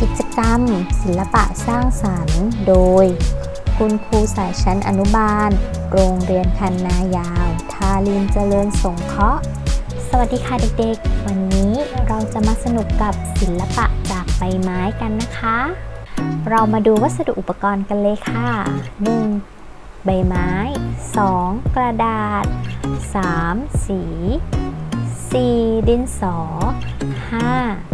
กิจกรรม ศิลปะสร้างสรรค์ โดย คุณครูสายชั้นอนุบาล โรงเรียนคันนายาว ทาลินเจริญสงเคราะห์ สวัสดีค่ะเด็กๆ วันนี้เราจะมาสนุกกับศิลปะจากใบไม้กันนะคะ เรามาดูวัสดุอุปกรณ์กันเลยค่ะ 1. ใบไม้ 2. กระดาษ 3. สี 4. ดินสอ 5.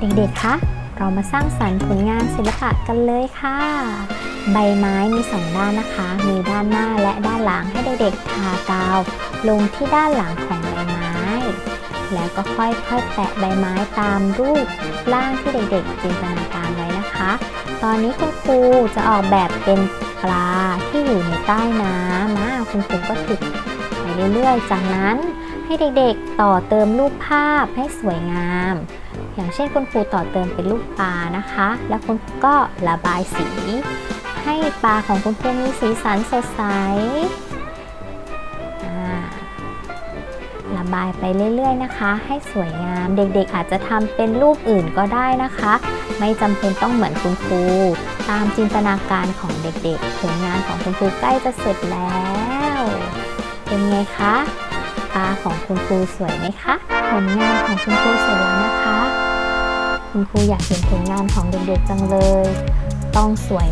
เด็กๆ คะ เรามาสร้างสรรค์ผลงานศิลปะกันเลยค่ะ ใบไม้มีสองด้านนะคะ มีด้านหน้าและด้านหลังให้เด็กๆ ทากาว ลงที่ด้านหลังของใบไม้ แล้วก็ค่อยๆ แตะใบไม้ตามรูปร่างที่เด็กๆ จินตนาการไว้นะคะ ตอนนี้คุณครูจะออกแบบเป็นปลาที่อยู่ในใต้น้ำนะคุณครูก็ถึกไปเรื่อยๆ จากนั้น ให้เด็กๆ ต่อเติมรูปภาพให้สวยงาม อย่างเช่นคุณครูต่อเติมเป็นรูปปลานะคะ แล้วคุณครูก็ระบายสี ให้ปลาของคุณครูมีสีสันสดใสระบายไปเรื่อยๆนะคะ ให้สวยงามเด็กๆอาจจะทำเป็นรูปอื่นก็ได้นะคะ ไม่จำเป็นต้องเหมือนคุณครูตามจินตนาการของเด็กๆผลงานของคุณครูใกล้จะเสร็จแล้ว เป็นไงคะ ตาของคุณครูสวยไหมคะผลงานของคุณครูเสร็จแล้วนะคะ คุณครูอยากเห็นผลงานของเด็กๆจังเลย ต้องสวย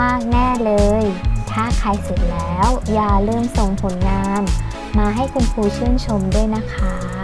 มากๆแน่เลย ถ้าใครเสร็จแล้วอย่าลืมส่งผลงาน มาให้คุณครูชื่นชมด้วยนะคะ